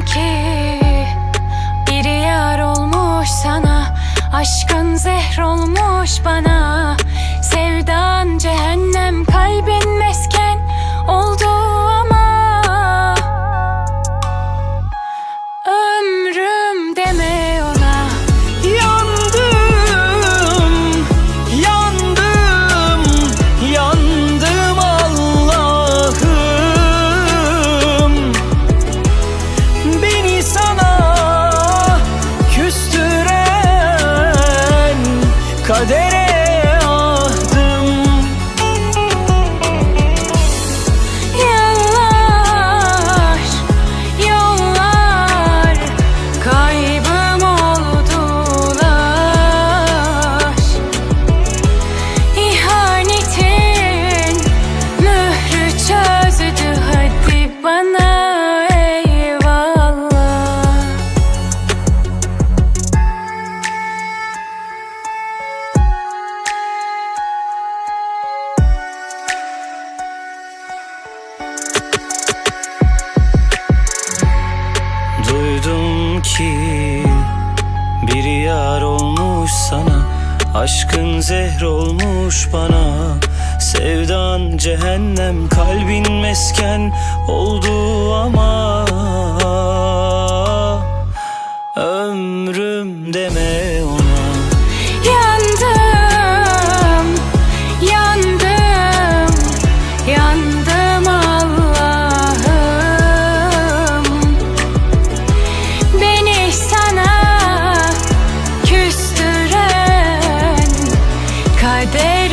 ki biri yar olmuş sana Aşkın zehr olmuş bana Ki bir yar olmuş sana Aşkın zehr olmuş bana. Sevdan cehennem kalbin mesken oldu ama my baby.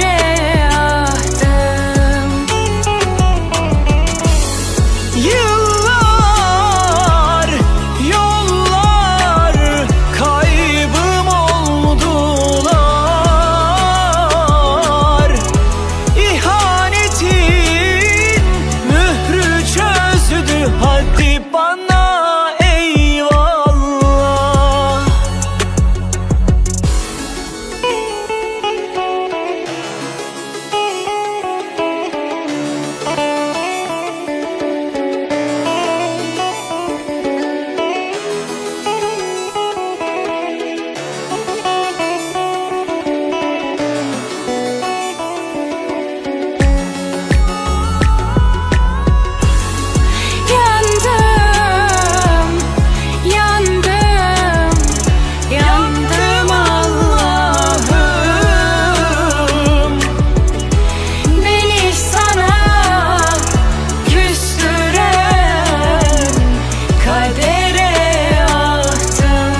kadere attım.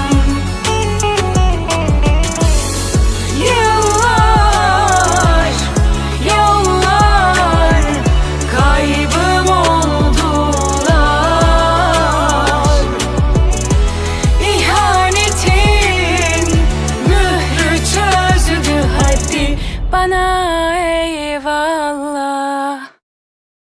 Yıllar, yollar kaybım oldular. İhanetin mührü çözdü hadi bana eyvallah.